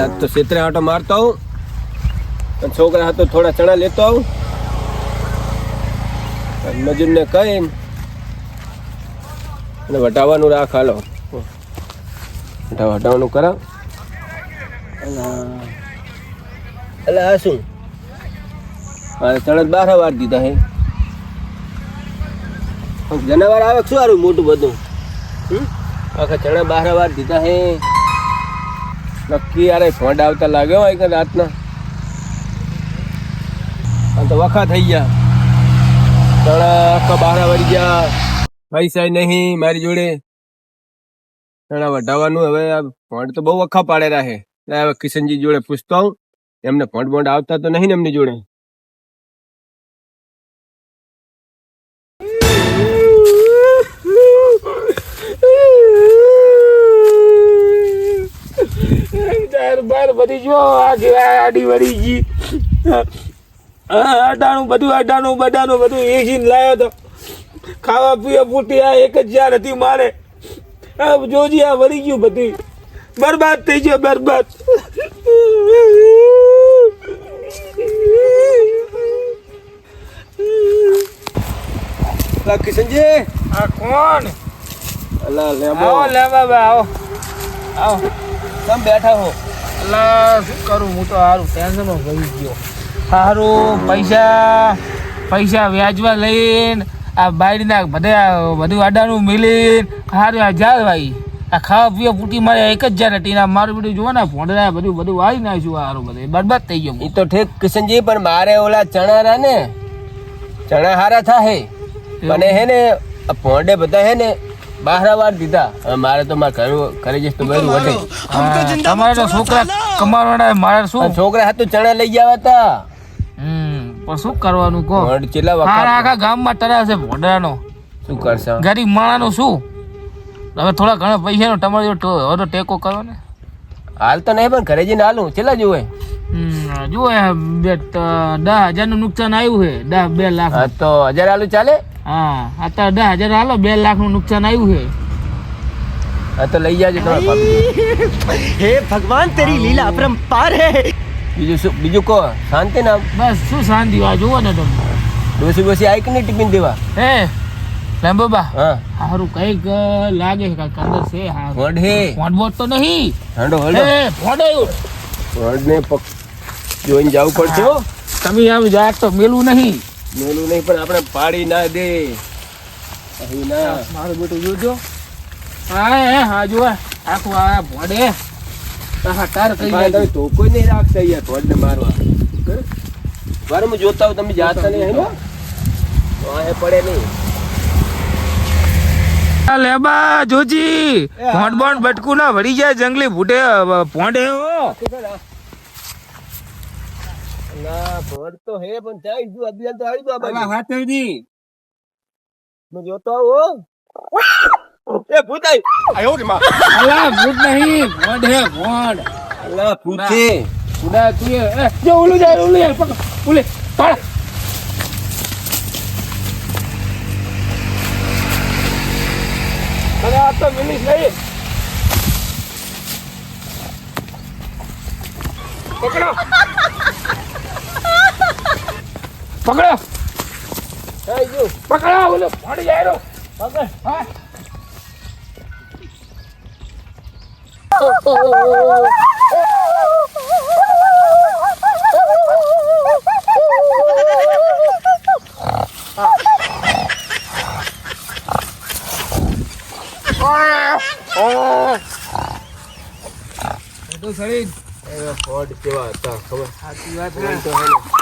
આજ તો ક્ષેત્રે આટો મારતો આવું. છોકરા હાથો થોડા ચણા લેતો આવું. મજૂરને કહી અને વટાવવાનું રાખ હાલો. વટા વટાવવાનું કરાવ. એટલે આ શું? મારે ચણા બાર વાર દીધા હે. જનાવર આવે શું સારું મોટું બધું? આખા ચણા બાર વાર દીધા હે. નક્કી યાર ફોડ આવતા લાગ્યો હોય કે રાતના. આ તો વખા થઈ ગયા. તણા આખા બાર વળી ગયા. પૈસા નહીં મારી જોડે. તણા વઢાવવાનું, હવે આ ફોડ તો બહુ વખા પાડેલા રાખે હવે કિશનજી જોડે પૂછતો હું એમને ફોડ બોન્ડ આવતા તો નહીં ને એમની જોડે. ચાર બાર બધી જો આ આડી વળી ગઈ. અડાણું બધું અડાણું બડાનું બધું એજીને લાવ્યો તો ખાવા પીવા પૂટી આ એક જ જાર હતી મારે. જોજી આ વળી ગયું બધી. બરબાદ થઈ ગયો બરબાદ. અલા કિશનજી. આ કોણ? અલા લેમો. આવો લે આવો આવો. તમે બેઠા હો? અલા શું કરું હું તો સારું ટેન્શન ભરી ગયો. સારું પૈસા પૈસા વ્યાજવા લઈને આ બાયડીના બધા બધું આડાનું મિલીને સારું આ જાય ભાઈ આ ખાવા પીવા પૂટી મારે એક જ જાય ટીના મારું બધું જોવો ને ભોંડરા બધું બધું વાળી નાખ્યું સારું હારું બધું. બરબાદ થઈ ગયો એ તો ઠીક કિશનજી પણ મારે ઓલા ચણા રહ્યા ને ચણા હારા થાય મને હે ને આ ભોંડે બધા હે ને બારા વાર દીધા. હવે મારે તો મારે ઘરે ઘરે જઈશ તો બધું વટે તમારે તો છોકરા કમાવાના મારે શું? છોકરા હાથું ચણા લઈ ગયા હતા. હમ પણ શું કરવાનું કહો? હારા વખત આખા ગામમાં તરા છે ભોંડરાનો શું કરશે? ગરીબ માણાનું શું? હવે થોડા ઘણા પૈસાનો તમારે હવે તો ટેકો કરો ને. હાલ તો નહીં પણ ઘરે જઈને હાલું. ચેલા જોવે હમ, જો બે દસ હજારનું નુકસાન આવ્યું છે. દસ બે લાખ. તો હજાર આલુ ચાલે? હા અત્યારે દસ હજાર હાલો બે લાખનું નુકસાન આવ્યું છે. તો લઈ જાજો હે ભગવાન તેરી લીલા અપરંપાર હે. બીજું શું બીજું કહો શાંતિ ના બસ શું શાંતિ? આ જુઓ ને તમે. ડોસી બોસી આઈક કે નહીં ટિફિન દેવા? હે લાંબોબા. હા. હારું કંઈક લાગે છે કાંઈક અંદર છે હા. વઢે વઢ તો નહીં. હાંડો હળો હે વઢે વઢને પક જોઈને જવું પડશે હો. તમે આમ જાત તો મેલું નહીં. મેલું નહીં પણ આપણે પાડી ના દે. અહીં ના. મારું બેટું જોજો હા હા જો આખું આ ભોડે. જાય તમે તો કોઈ નહીં રાખતા યાર ભોડને મારવા. વાર હું જોતા હોઉં તમે જાતા નહીં હેલો તો આ પડે નહીં. લેબા જોજી. ભોંડ બોંડ બટકું ના વળી જાય જંગલી ભૂટે ભોંડે હો. ના ભોંડ તો હે પણ ત્યાં જો અભિયાન તો આવી દો આ બાજુ હાથ દી. હું જોતો આવું હો. એ ભૂત આવી અલા ભૂત નહીં ભોંડ હે ભોંડ અલા ભૂત. છે ઉડા તું એ એ, જો ઓલું જાય ઓલું જાય પકડ ઓલે પાડ. અરે આ તો મિનિટ નહીં પકડો. પકડો. પકડો ઓલો પડી જાય પકડ. હા. સડી એ કેવા હતા ખબર? સાચી વાત તો હે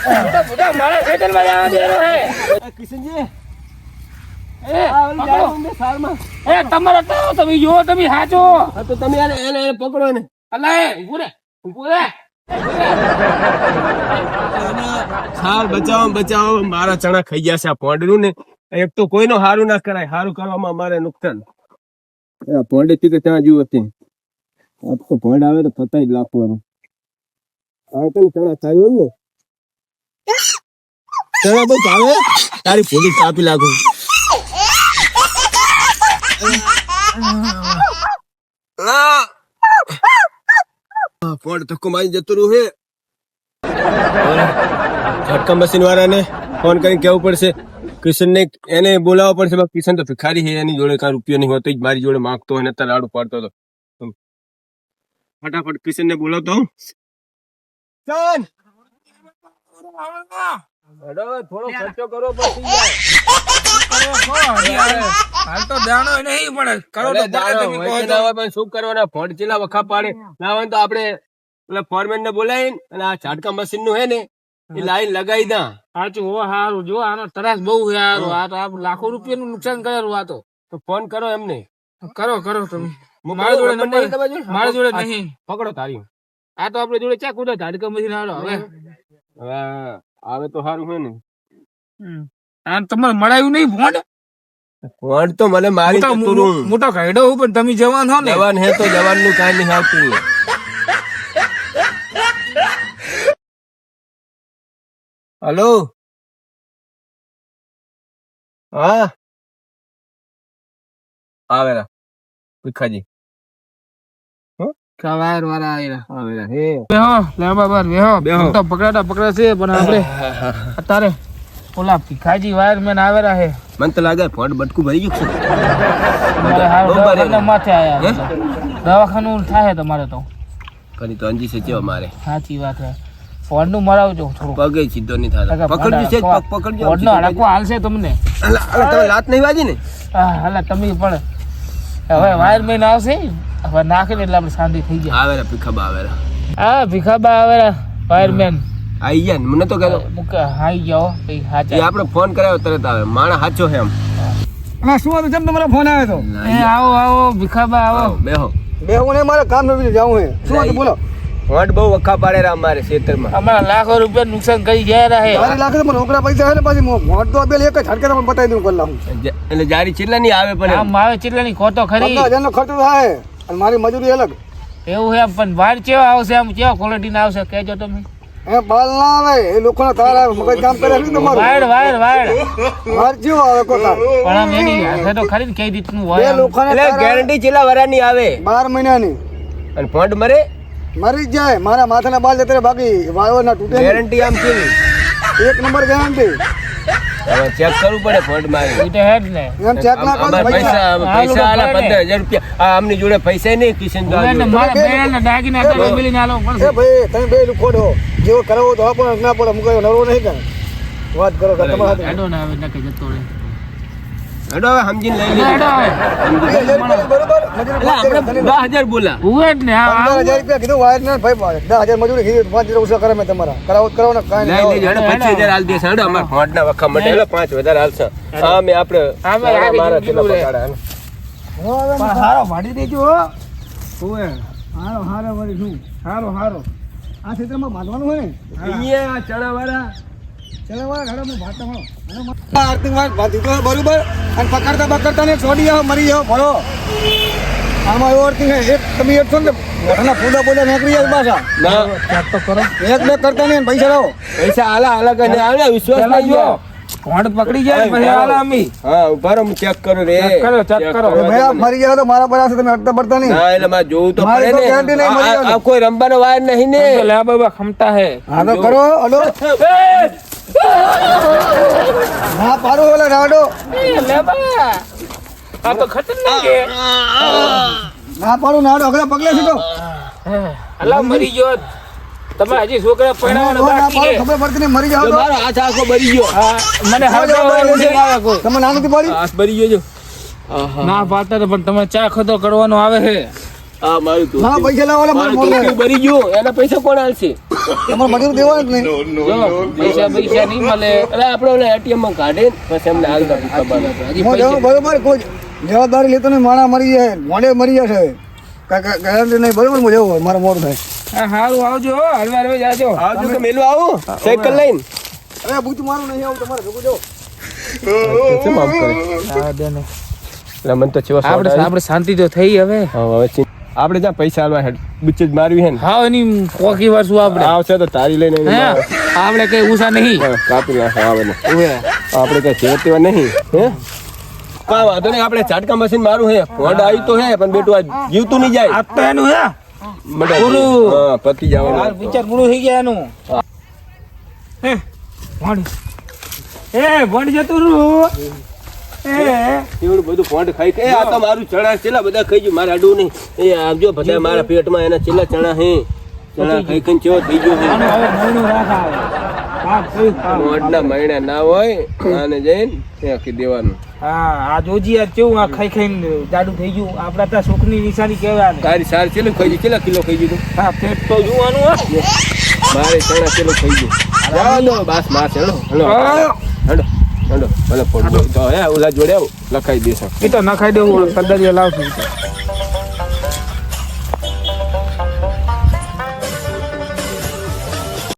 બુડા તો તમે જો તમે સાચો તો તમે એને પકડો ને અલા એ બચાવો મારા ચણા ખાઈ ગયા છે આ પોંડનું ને એક તો કોઈનો હારું ના કરાય હારું કરવામાં અમારે નુકસાન પોંડે થી કે ત્યાં જીવ હતી આ તો આવે તો થતા જ લાખવાનું આ તો ચણા થાય ને. ચણા બહુ ભાવે? તારી પોલીસ કાપી લાગુ. આ ધક્કો મારી જતું રહ્યું હે. ઝટકા મશીન વાળાને ફોન કરીને કેવું પડશે. કિશન ને એને બોલાવવા પડશે. કિશન તો ભિખારી છે. એની જોડે કાંઈ રૂપિયો નહીં હોતો. મારી જોડે માંગતો હોય ને અત્યારે આડું પાડતો હતો. ફટાફટ કિશન ને બોલાવતો હું થોડો ખર્ચો કરો પછી હાલ તો દાણો નહીં પણ કરો તો અરે પડે દાડો તમે હોય કહો કે તો. ના હોય પણ શું કરવાના? ફોન ચેલા વખા પાડે. ના હોય તો આપણે પેલા ફોરમેન ને બોલાવીને અને આ ઝાટકા મશીનનું હે ને એ લાઈન લગાવી દા. સાચું હો હારું. જો આનો તરાસ બહુ હારું. આ તો આ લાખો રૂપિયાનું નુકસાન કરેલું આ તો. તો ફોન કરો એમને. કરો કરો તમે. મારા જોડે નંબર? મારા જોડે નહીં. પકડો તારી. આ તો આપણે જોડે ચા કુદા ધાડકા મશીન હવે. હવે આવે તો સારું હોય ને. આ તમારે મળાયું નહીં ફોન ફોન તો મને મારી મોટા- જતું મોટો ઘાયડો હું પણ તમે જવાન હો ને. જવાન હે તો જવાનનું કાઈ નહીં આવતું હલો? હા? આવેલા ભીખાજી કવાર વાળા આવેલા હે બેહો લેવા બાર બેહો બેહો. તો પકડાતા પકડા છે પણ આપણે અત્યારે ઓલા ભીખાજી વાયરમેન આવેલા હે મને તો લાગે ફોન બટકું ભરી ગયું છે. માથે આયા દવાખાનું થાય તમારે તો. કરી તો અંજી છે મારે. સાચી વાત છે. નું મરાવજો થોડું પગે સીધો નહીં થાય. પકડજો છે પકડજો? ફોન નો હડકો હાલશે તમને. અલા, તમે લાત નહીં વાજી ને? હા હાલા તમે પણ હવે વાયરમેન આવશે? હવે નાખીને એટલે આપણે શાંતિ થઈ જાય આવે ભીખાબા આવે હા ભીખાબા આવે ફાયરમેન આઈ ગયા મને તો કહેતો મુકે હાઈ જાઓ કઈ એ હાચા આપણે ફોન કરાયો તરત આવે. માણસ સાચો છે એમ. શું હતું? જેમ તમારો ફોન આવ્યો એ આવો આવો ભીખાબા આવો. આવો, બેહો. બે ને મારે કામ નથી જાવું હે. શું હતું બોલો. વોટ બહુ વખા પાડે રા અમારે ખેતરમાં. અમારા લાખો રૂપિયા નુકસાન કરી ગયા રહે તારી લાગે લાખ મને રોકડા પૈસા હે ને પછી મોટ તો બે એક જ હડકે તમને બતાવી દઉં કલાક એટલે જારી ચિલ્લા નહીં આવે પણ આમ આવે ચેટલાની ખોટો ખરી. પંદર ખર્ચો થાય. અને મારી મજૂરી અલગ. એવું છે પણ વાર કેવા આવશે આમ કેવા ક્વોલિટી ના આવશે કહેજો તમે. એ બાલ ના આવે એ લોકોના તાર આવે મગજ કામ કરે નહીં તમારું? વાયર વાયર વાયર માર જેવો આવે કોતા પણ આમ એની હાથે તો ખરી કઈ રીતનું હોય એટલે ગેરંટી છેલ્લા વરાની આવે. બાર મહિનાની. અને ફંડ મરે? મરી જ જાય મારા માથાના બાલ જતરે બાકી વાયો ના તૂટે ગેરંટી આમ કેવી? એક નંબર ગેરંટી હવે ચેક કરવું પડે ફંડ મારી. એ તો હે ને. એમ ચેક ના કરો પૈસા પૈસા આલા પડે. પંદર હજાર રૂપિયા. આ આમની જોડે પૈસા નહીં કિશન મારા દાગીના તમે મિલીને આલો એ ભાઈ તમે બે ખોડો જેવો કરાવો તો ના પડે મુકાયો નરવો નહીં કાંઈ વાત કરો કે તમારા હાથે. ના આવે નકે જતો રહે. હેડો હવે સમજીને લઈ હેડો પાંચ આપણે હજાર દસ હજાર બોલા. ઉવે જ ને પંદર હજાર રૂપિયા કીધું વાયર ને ભાઈ પાડે. દસ હજાર મજૂરી કીધી પાંચ હજાર ઓછા કરે મેં તમારા. કરાવો કરાવો ને કાંઈ નહીં હેડો પચીસ હજાર હાલ દેશે હેડો અમારા ફંડ ના વખા માટે. હેડો પાંચ વધારે હાલશે. હા મેં આપણે મારા દીધું પેલા રે. પગાડા, હેડો. પણ હારો ભાડી દેજો હો. હારો હારો વળી શું? હારો હારો. આ ક્ષેત્રમાં બાંધવાનું હોય અહીંયા ચણા વાળા ચલો વાળા ઘરે હું ભાત તમારો આરતી વાત બાંધી દો બરોબર. અને પકડતા પકડતા ને છોડી જાઓ મરી જાઓ ભરો આમાં એવો અર્થિંગ એક તમે એક છો ને મોઢાના ફૂંદા ફૂંદા નીકળી જાય પાછા. ના. ચેક તો કરો એક બે કરતા નહીં પૈસા લાવો. પૈસા આલા અલગ અને આવે વિશ્વાસ પેલા જો જો કોણ પકડી જાય હા, પછી આલા અમી હા ઊભા રહો ચેક કરું રે. ચેક કરો, ચેક કરો. મરી ગયા તો મારા પર તમે અડતા પડતા નહીં. ના એટલે મારે જોવું તો પડે ને. નહીં આ- કોઈ રમવાનો વાર નહીં ને. લે બાબા ખમતા હે હા તો કરો હલો ના પારો ઓલા રાડો. એ લે બા. આ તો ખતરનાક હે ના પારો નાડો અગલા પગલે સીધો. અલા મરી ગયો. તમે હજી છોકરા પરણાવવાના બાકી પાડો છે. ખબર પડતી નહીં મરી જાઓ જો તો. મારો હાથ આખો બરી ગયો. મને કોઈ તમે ના નથી પાડી? હાથ બરી ગયો જો. ના પાડતા તો પણ તમે ચા ખતો કરવાનો આવે છે. આ મારું તો. હા પૈસા લાવવાના મારું મારું ધોતિયું બરી ગયું. એના પૈસા કોણ આલશે? તમારે મજૂર દેવાનું જ નહીં. પૈસા પૈસા નહીં મળે. એટલે આપણે ઓલા એટીએમમાં કાઢે પછી અમને હાલતા ખબર હું બરોબર કોઈ જવાબદારી લેતો નહીં માણા મરી જાય મોડે મરી જશે. ગેરંટી નહીં બરોબર હું જવું મારે મોડું થાય હા હારું આવજો હળવા હળવે જાજો. આવજો તો મેલું આવું. સાયકલ લઈને. અરે બૂથ મારું નહીં આવું તમારે ભેગું જો કેમ કરે હા, દે ને. તો આપણે આપણે શાંતિ તો થઈ હવે. હવે આપણે જ્યાં પૈસા આલવા હેડ બુચ્ચે જ મારવી હે ને. હા એની કોકી વારશું આપણે? આવશે તો તારી લઈને હે? આપણે કઈ ઉષા નહીં. કાપી નાખે આવે ને આપણે કઈ તેવા નહીં હે? કાં વાંધો નહીં આપણે ઝાટકા મશીન મારું હે. ફોડ આવી તો હે પણ બેટું આ જીવતું નહીં જાય. આ તો એનું હે? પતી જવાનું. વિચાર પૂરું થઈ ગયા એનું. હે. ભણ એ ભણ જતું રૂ એવડું બધું ફોન્ટ ખાઈ કે આ તો મારું ચણા છેલ્લા બધા ખાઈ ગયું. મારે અડવું નહીં. એ આવજો બધા મારા પેટમાં એના છેલ્લા ચણા હે. ચણા ખાઈ ખાઈ ચેવો થઈ ગયો. મોઢના મહિના ના હોય આને જઈને ત્યાં આખી દેવાનું. હા આ જોજી આ કેવું આ ખાઈ ખાઈને જાડું થઈ ગયું. આપડા ત્યાં સુખની નિશાની કહેવાય ને તારી સાર ચેલું ખાઈ ગયું કેટલા કિલો ખાઈ ગયું હા પેટ તો જોવાનું મારે ચણા ચેલું ખાઈ ગયું. બસ માસ હેડો હેડો ભલે ફોડ તો હે ઓલા જોડે લખાઈ દેશે. એ તો નખાઈ દેવું કદરિયા લાવશું